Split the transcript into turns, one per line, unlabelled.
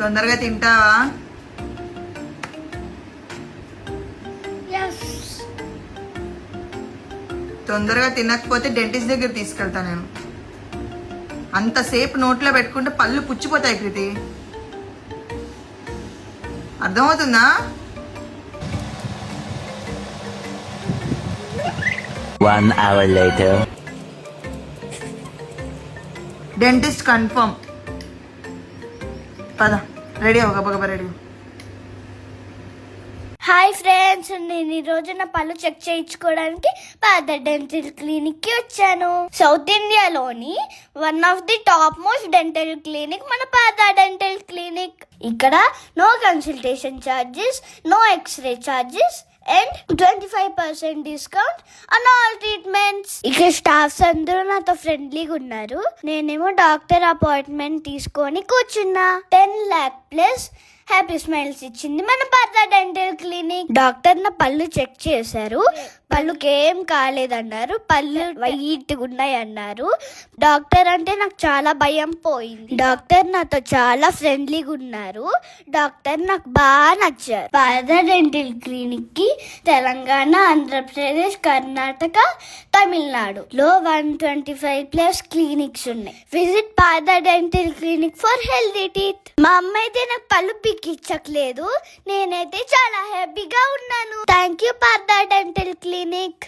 తొందరగా తింటావా? తొందరగా తినకపోతే డెంటిస్ట్ దగ్గర తీసుకెళ్తా నేను. అంతసేపు నోట్లో పెట్టుకుంటే పళ్ళు పుచ్చిపోతాయి కృతి అర్థమవుతుందా?
One hour later.
Dentist confirm పద. రెడీ అవ్వ గబగబా రెడీ
హాయ్ ఫ్రెండ్స్ నేను ఈ రోజు నా పళ్ళు చెక్ చేయించుకోవడానికి పాత డెంటల్ క్లినిక్కి వచ్చాను. సౌత్ ఇండియాలోని one of the top most dental clinic మన పాత డెంటల్ క్లినిక్ ఇక్కడ no consultation charges no X-ray charges and twenty five percent discount on all treatments ఇక్కడ స్టాఫ్స్ అందరూ నాతో ఫ్రెండ్లీగా ఉన్నారు. నేనేమో డాక్టర్ అపాయింట్మెంట్ తీసుకొని కూర్చున్నా. Ten lakh plus happy smiles ఇచ్చింది మన పాత డెంటల్ క్లినిక్ డాక్టర్ నా పళ్ళు చెక్ చేశారు. పళ్ళుకి ఏం కాలేదన్నారు. పళ్ళు వైట్గా ఉన్నాయి అన్నారు డాక్టర్ అంటే నాకు చాలా భయం పోయింది. డాక్టర్ నాతో చాలా ఫ్రెండ్లీగా ఉన్నారు డాక్టర్ నాకు బాగా నచ్చారు. పాద డెంటల్ క్లినిక్కి తెలంగాణ ఆంధ్రప్రదేశ్ కర్ణాటక తమిళనాడు లో one twenty five plus clinics ఉన్నాయి. Visit Pada dental clinic for healthy teeth. మా అమ్మ అయితే నాకు పళ్ళు పిక్కిచ్చట్లేదు. నేనైతే చాలా హ్యాపీగా ఉన్నాను. Thank you Pada dental clinic